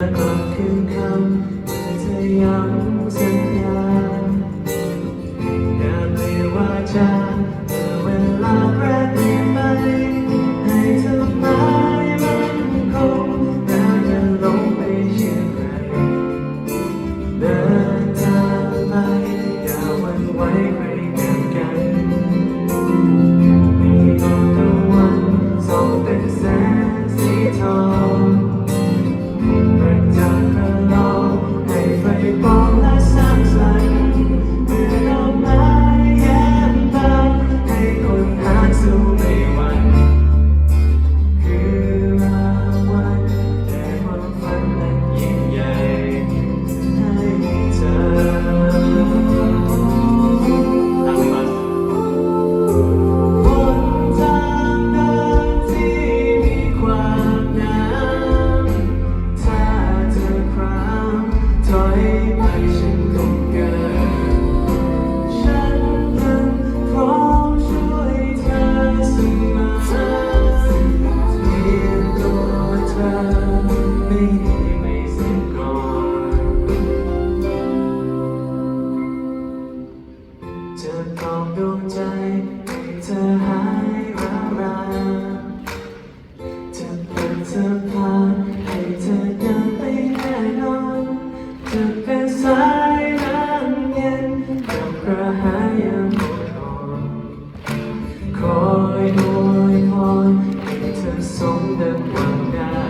กอดคืนคำเธอจะย้ำสัญญาแต่ไม่ว่าจะ to me. จะปลอบดวงใจให้เธอหายร้าราจะเป็นเสื้อผ้าให้เธอเดินไปแน่นอนจะเป็นสายน้ำเย็นกับกระหายยังหมดอ่อคอยโวยพรให้เธอสมดังหวังได้